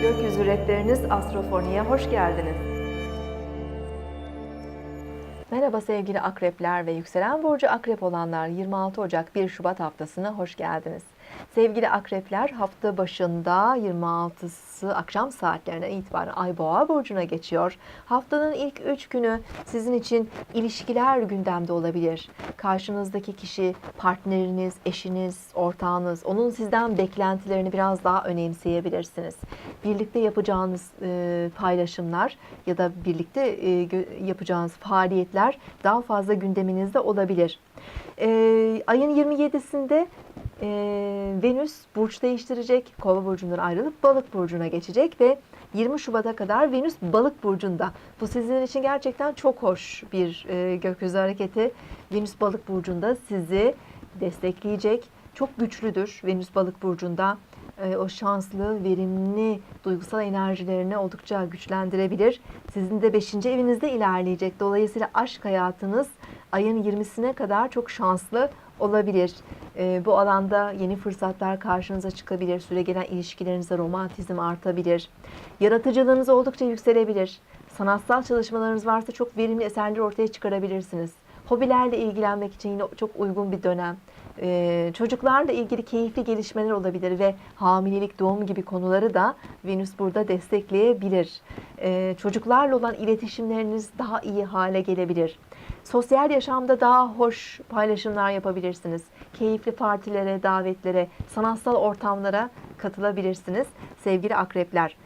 Rehberiniz Astrofoni'ye hoş geldiniz. Merhaba sevgili akrepler ve yükselen burcu akrep olanlar 26 Ocak 1 Şubat haftasına hoş geldiniz. Sevgili akrepler hafta başında 26'sı akşam saatlerine itibaren Ay Boğa burcuna geçiyor. Haftanın ilk 3 günü sizin için ilişkiler gündemde olabilir. Karşınızdaki kişi partneriniz, eşiniz, ortağınız, onun sizden beklentilerini biraz daha önemseyebilirsiniz. Birlikte yapacağınız e, paylaşımlar ya da birlikte e, yapacağınız faaliyetler daha fazla gündeminizde olabilir. E, ayın 27'sinde e, Venüs burç değiştirecek. Kova burcundan ayrılıp balık burcuna geçecek ve 20 Şubat'a kadar Venüs balık burcunda. Bu sizin için gerçekten çok hoş bir e, gökyüzü hareketi. Venüs balık burcunda sizi destekleyecek. Çok güçlüdür Venüs balık burcunda. E, o şanslı, verimli duygusal enerjilerini oldukça güçlendirebilir. Sizin de 5. evinizde ilerleyecek. Dolayısıyla aşk hayatınız ayın 20'sine kadar çok şanslı olabilir. E, bu alanda yeni fırsatlar karşınıza çıkabilir. Süre gelen ilişkilerinizde romantizm artabilir. Yaratıcılığınız oldukça yükselebilir. Sanatsal çalışmalarınız varsa çok verimli eserler ortaya çıkarabilirsiniz. Hobilerle ilgilenmek için yine çok uygun bir dönem. Ee, çocuklarla ilgili keyifli gelişmeler olabilir ve hamilelik, doğum gibi konuları da Venüs burada destekleyebilir. Ee, çocuklarla olan iletişimleriniz daha iyi hale gelebilir. Sosyal yaşamda daha hoş paylaşımlar yapabilirsiniz. Keyifli partilere, davetlere, sanatsal ortamlara katılabilirsiniz sevgili akrepler.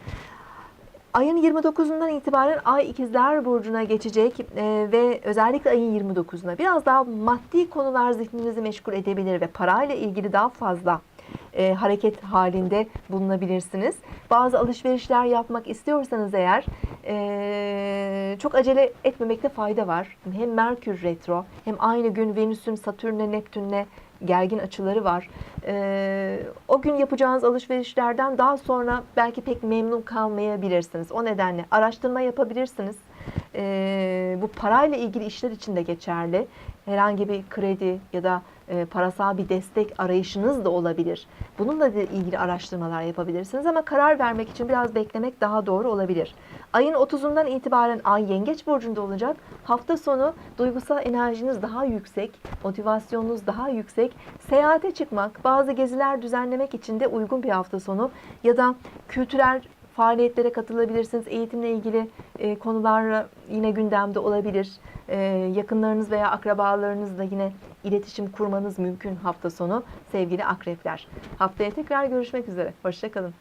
Ayın 29'undan itibaren Ay İkizler Burcu'na geçecek e, ve özellikle ayın 29'una biraz daha maddi konular zihninizi meşgul edebilir ve parayla ilgili daha fazla e, hareket halinde bulunabilirsiniz. Bazı alışverişler yapmak istiyorsanız eğer e, çok acele etmemekte fayda var. Hem Merkür retro hem aynı gün Venüs'ün Satürn'le Neptün'le gergin açıları var. Ee, o gün yapacağınız alışverişlerden daha sonra belki pek memnun kalmayabilirsiniz. O nedenle araştırma yapabilirsiniz. Ee, bu parayla ilgili işler için de geçerli. Herhangi bir kredi ya da e, parasal bir destek arayışınız da olabilir. Bununla ilgili araştırmalar yapabilirsiniz ama karar vermek için biraz beklemek daha doğru olabilir. Ayın 30'undan itibaren Ay Yengeç burcunda olacak. Hafta sonu duygusal enerjiniz daha yüksek, motivasyonunuz daha yüksek. Seyahate çıkmak, bazı geziler düzenlemek için de uygun bir hafta sonu ya da kültürel faaliyetlere katılabilirsiniz. Eğitimle ilgili e, konular yine gündemde olabilir. E, yakınlarınız veya akrabalarınızla yine iletişim kurmanız mümkün hafta sonu sevgili akrepler. Haftaya tekrar görüşmek üzere. Hoşçakalın.